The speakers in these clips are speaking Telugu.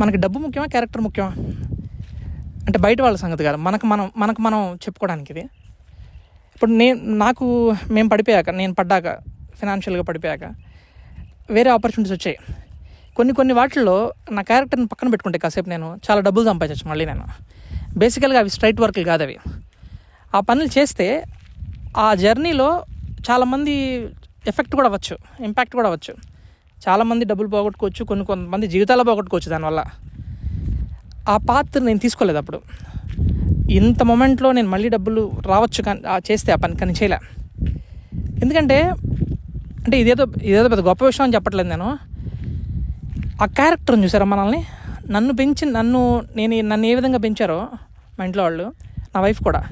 మనకి డబ్బు ముఖ్యమా క్యారెక్టర్ ముఖ్యమా? అంటే బయట వాళ్ళ సంగతి కాదు. మనకు మనం మనకు మనం చెప్పుకోవడానికి ఇది. ఇప్పుడు నేను నాకు మేము పడిపోయాక నేను పడ్డాక ఫినాన్షియల్గా పడిపోయాక వేరే ఆపర్చునిటీస్ వచ్చాయి. కొన్ని కొన్ని వాటిల్లో నా క్యారెక్టర్ని పక్కన పెట్టుకుంటే కాసేపు నేను చాలా డబ్బులు సంపాదించచ్చు మళ్ళీ నేను. బేసికల్గా అవి స్ట్రైట్ వర్క్లు కాదు అవి ఆ పనులు చేస్తే ఆ జర్నీలో చాలామంది ఎఫెక్ట్ కూడా అవ్వచ్చు ఇంపాక్ట్ కూడా అవ్వచ్చు. చాలామంది డబ్బులు పోగొట్టుకోవచ్చు కొన్ని కొంతమంది జీవితాలు పోగొట్టుకోవచ్చు దానివల్ల. ఆ పాత్ర నేను తీసుకోలేదు అప్పుడు. ఇంత మొమెంట్లో నేను మళ్ళీ డబ్బులు రావచ్చు కానీ చేస్తే ఆ పని కానీ చేయలే. ఎందుకంటే అంటే ఇదేదో ఇదేదో పెద్ద గొప్ప విషయం అని చెప్పట్లేదు నేను. ఆ క్యారెక్టర్ని చూసారా మనల్ని? నన్ను పెంచి నన్ను నేను నన్ను ఏ విధంగా పెంచారో మా ఇంట్లో వాళ్ళు నా వైఫ్ కూడా.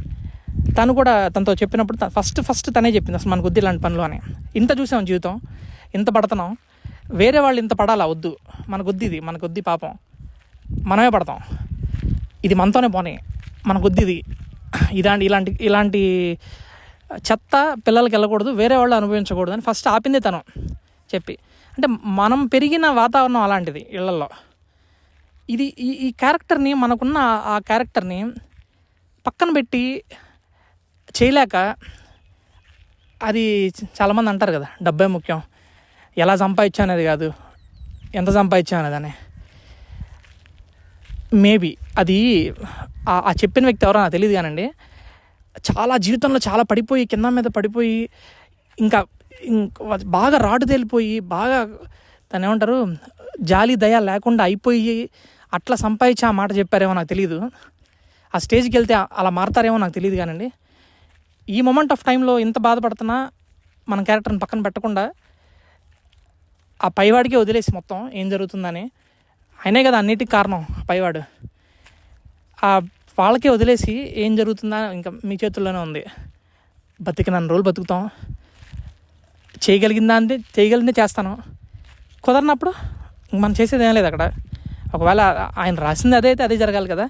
తను కూడా తనతో చెప్పినప్పుడు ఫస్ట్ ఫస్ట్ తనే చెప్పింది అసలు మనకు వద్దు ఇలాంటి పనులు అని. ఇంత చూసాం జీవితం ఇంత పడుతున్నాం. వేరే వాళ్ళు ఇంత పడాలా? వద్దు. మనకు ఇది. మనకొద్ది పాపం. మనమే పడతాం. ఇది మనతోనే పోనీ. మనకొద్ది ఇది. ఇలాంటి ఇలాంటి ఇలాంటి చెత్త పిల్లలకి వెళ్ళకూడదు. వేరే వాళ్ళు అనుభవించకూడదు అని ఫస్ట్ ఆపింది తను చెప్పి. అంటే మనం పెరిగిన వాతావరణం అలాంటిది ఇళ్ళలో ఇది ఈ ఈ క్యారెక్టర్ని మనకున్న ఆ క్యారెక్టర్ని పక్కన పెట్టి చేయలేక అది చాలామంది అంటారు కదా డబ్బే ముఖ్యం. ఎలా సంపాదించా అనేది కాదు. ఎంత సంపాదించా అనేది అని. మేబీ అది ఆ- చెప్పిన వ్యక్తి ఎవరో నాకు తెలియదు కానండి. చాలా జీవితంలో చాలా పడిపోయి కింద మీద పడిపోయి ఇంకా బాగా రాటు తేలిపోయి బాగా దాన్ని ఏమంటారు జాలి దయ లేకుండా అయిపోయి అట్లా సంపాదించి ఆ మాట చెప్పారేమో నాకు తెలియదు ఆ స్టేజ్కి వెళ్తే అలా మారతారేమో నాకు తెలియదు కానండి. ఈ మూమెంట్ ఆఫ్ టైంలో ఇంత బాధపడుతున్నా మన క్యారెక్టర్ని పక్కన పెట్టకుండా ఆ పైవాడికే వదిలేసి మొత్తం ఏం జరుగుతుందని. ఆయనే కదా అన్నిటికి కారణం ఆ పైవాడు. ఆ వాళ్ళకే వదిలేసి ఏం జరుగుతుందా ఇంకా మీ చేతుల్లోనే ఉంది. బతికినన్ని రోజులు బతుకుతాం. చేయగలిగిందా అంటే చేయగలిగిందే చేస్తాను. కుదరనప్పుడు మనం చేసేది ఏం లేదు అక్కడ. ఒకవేళ ఆయన రాసింది అదే అయితే అదే జరగాలి కదా.